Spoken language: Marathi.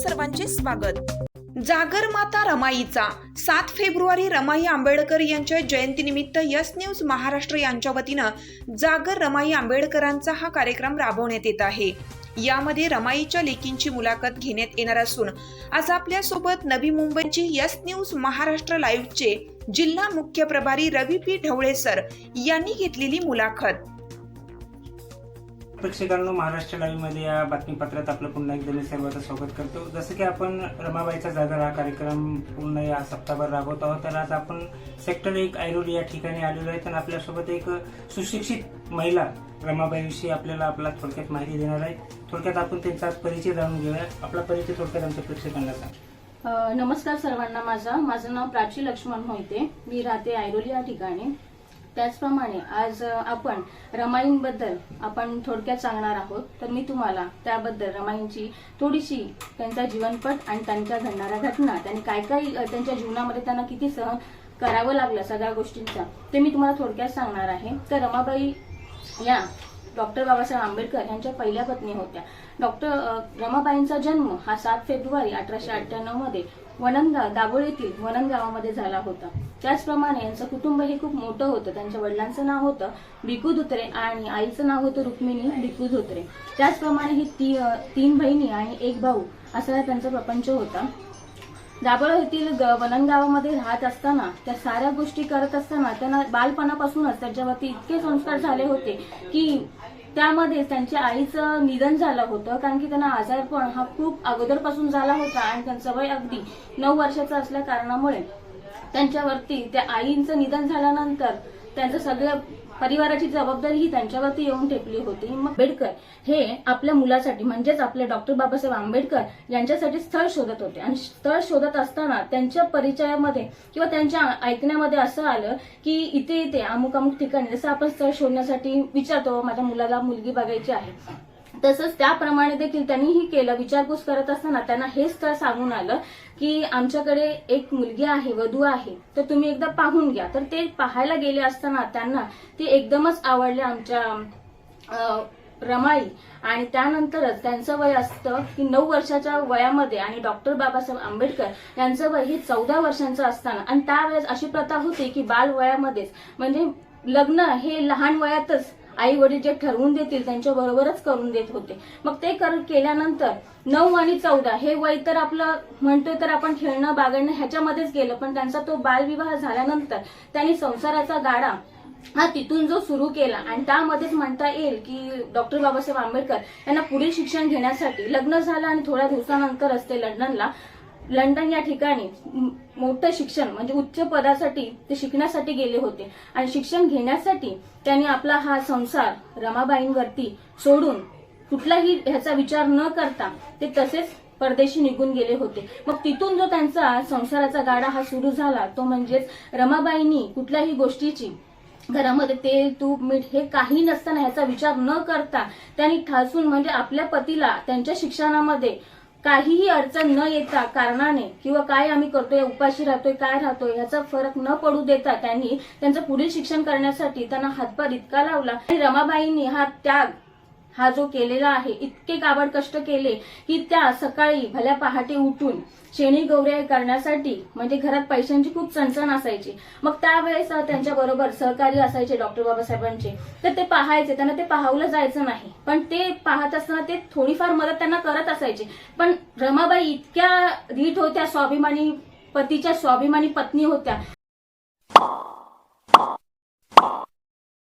स्वागत. जागर माता रमाईचा. सात फेब्रुवारी रमाई आंबेडकर यांच्या जयंतीनिमित्त यस न्यूज महाराष्ट्र यांच्या वतीनं जागर रमाई आंबेडकरांचा हा कार्यक्रम राबवण्यात येत आहे. यामध्ये रमाईच्या लेकींची मुलाखत घेण्यात येणार असून आज आपल्यासोबत नवी मुंबईची यस न्यूज महाराष्ट्र लाईव्हचे जिल्हा मुख्य प्रभारी रवी पी ढवळे सर यांनी घेतलेली मुलाखत. प्रेक्षकांनो महाराष्ट्र लाईव्हमध्ये या बातमीपत्रात आपलं पुन्हा एकदा मी सर्वांचं स्वागत करतो. जसं की आपण रमाबाईचा जागर हा कार्यक्रम पूर्ण या सप्ताहभर राबवत आहोत तर आज आपण सेक्टर एक ऐरोली या ठिकाणी आलेलो आहे. तर आपल्यासोबत एक सुशिक्षित महिला रमाबाईविषयी आपल्याला आपला थोडक्यात माहिती देणार आहे. थोडक्यात आपण त्यांचा आज परिचय जाणून घेऊया. आपला परिचय थोडक्यात आमच्या प्रेक्षकांना सांग. नमस्कार सर्वांना माझा. माझं नाव प्राची लक्ष्मण मोहिते. मी राहते ऐरोली या ठिकाणी. त्याचप्रमाणे आज आपण रमाईंबद्दल आपण थोडक्यात सांगणार आहोत. तर मी तुम्हाला त्याबद्दल रमाईंची थोडीशी त्यांचा जीवनपट आणि त्यांच्या घडणाऱ्या घटना त्यांनी काय काय त्यांच्या जीवनामध्ये त्यांना किती सहन करावं लागलं सगळ्या गोष्टींचा ते मी तुम्हाला थोडक्यात सांगणार आहे. तर रमाबाई या डॉक्टर बाबासाहेब आंबेडकर यांच्या पहिल्या पत्नी होत्या. डॉक्टर रमाबाईंचा जन्म हा सात फेब्रुवारी अठराशे अठ्ठ्याण्णवमध्ये वनंदगाव दाभोळ येथील वनंद गावामध्ये झाला होता. त्याचप्रमाणे यांचं कुटुंब हे खूप मोठं होतं. त्यांच्या वडिलांचं नाव होतं भिकू धुत्रे आणि आईचं नाव होतं रुक्मिणी भिकू धुत्रे. त्याचप्रमाणे ही ती तीन बहिणी आणि एक भाऊ असा त्यांचा प्रपंच होता. दाभोळ येथील ग- गावामध्ये राहत असताना त्या साऱ्या गोष्टी करत असताना त्यांना बालपणापासूनच त्यांच्यावरती इतके संस्कार झाले होते की त्यामध्ये त्यांच्या आईचं निधन झालं होतं. कारण की त्यांना आजारपण हा खूप अगोदरपासून झाला होता आणि त्यांचं वय अगदी नऊ वर्षाचं असल्या कारणामुळे त्यांच्यावरती त्या आईंचं निधन झाल्यानंतर त्यांचं सगळं परिवाराची जबाबदारी ही त्यांच्यावरती येऊन ठेपली होती. मग आंबेडकर हे आपल्या मुलासाठी म्हणजेच आपले डॉक्टर बाबासाहेब आंबेडकर यांच्यासाठी स्थळ शोधत होते. आणि स्थळ शोधत असताना त्यांच्या परिचयामध्ये किंवा त्यांच्या ऐकण्यामध्ये असं आलं की इथे इथे अमुक अमुक ठिकाणी जसं आपण स्थळ शोधण्यासाठी विचारतो माझ्या मुलाला मुलगी बघायची आहे. तसंच त्याप्रमाणे देखील त्यांनीही केलं विचारपूस करत असताना त्यांना हे स्थळ सांगून आलं की आमच्याकडे एक मुलगी आहे वधू आहे तर तुम्ही एकदा पाहून घ्या. तर ते पाहायला गेले असताना त्यांना ते एकदमच आवडले आमच्या रमाई. आणि त्यानंतरच त्यांचं वय असतं की नऊ वर्षाच्या वयामध्ये आणि डॉक्टर बाबासाहेब आंबेडकर यांचं वय हे चौदा वर्षांचं असताना. आणि त्यावेळेस अशी प्रथा होती की बाल वयामध्येच म्हणजे लग्न हे लहान वयातच आई वडील जे ठरवून देतील त्यांच्या बरोबरच करून देत होते. मग ते कर केल्यानंतर नऊ आणि चौदा हे वय तर आपलं म्हणतोय तर आपण खेळणं बागडणं ह्याच्यामध्येच गेलं. पण त्यांचा तो बालविवाह झाल्यानंतर त्यांनी संसाराचा गाडा हा तिथून जो सुरू केला आणि त्यामध्येच म्हणता येईल की डॉक्टर बाबासाहेब आंबेडकर यांना पुढील शिक्षण घेण्यासाठी लग्न झालं आणि थोड्या दिवसानंतरच ते लंडनला लंडन या ठिकाणी मोठं शिक्षण म्हणजे उच्च पदासाठी ते शिकण्यासाठी गेले होते. आणि शिक्षण घेण्यासाठी त्यांनी आपला हा संसार रमाबाईंवरती सोडून कुठलाही ह्याचा विचार न करता ते तसेच परदेशी निघून गेले होते. मग तिथून जो त्यांचा संसाराचा गाडा हा सुरू झाला तो म्हणजेच रमाबाईंनी कुठल्याही गोष्टीची घरामध्ये तेल तूप मीठ हे काही नसताना ह्याचा विचार न करता त्यांनी ठासून म्हणजे आपल्या पतीला त्यांच्या शिक्षणामध्ये काहीही अडचण न येता कारणाने किंवा काय आम्ही करतोय उपाशी राहतोय काय राहतोय ह्याचा फरक न पडू देता त्यांनी त्यांचं पुढील शिक्षण करण्यासाठी त्यांना हातभार इतका लावला. आणि रमाबाईंनी हा त्याग हा जो केलेला आहे इतके काबड कष्ट केले की त्या सकाळी भल्या पहाटे उठून शेणी गौऱ्या करण्यासाठी म्हणजे घरात पैशांची खूप चणचण असायची. मग त्यावेळेस त्यांच्या बरोबर सहकारी असायचे डॉक्टर बाबासाहेबांचे. तर ते पाहायचे त्यांना ते पाहावलं जायचं नाही. पण ते पाहत असताना ते थोडीफार मदत त्यांना करत असायचे. पण रमाबाई इतक्या रीट होत्या स्वाभिमानी पतीच्या स्वाभिमानी पत्नी होत्या.